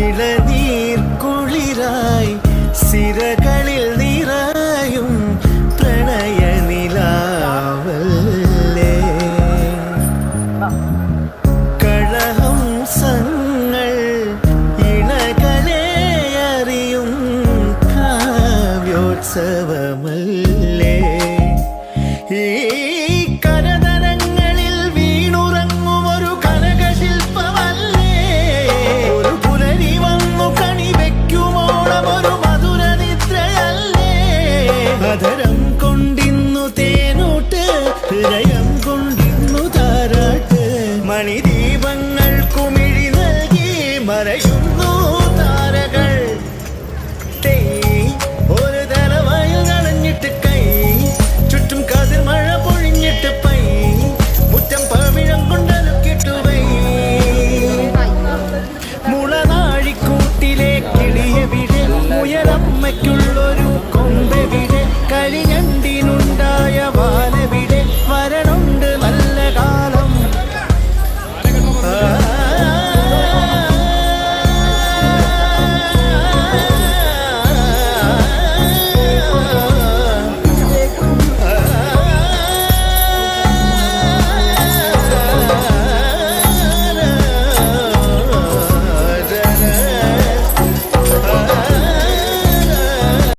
ഇളനീർ കുളിരായി സിരകളിൽ നിറായും പ്രണയ നിലാവല്ലേ കളഹംസങ്ങൾ ഇണകളെ അറിയും കാവ്യോത്സവമല്ലേ? ഈ ഹൃദയം കൊണ്ടിന്നു താരാട്ട്. മണിതി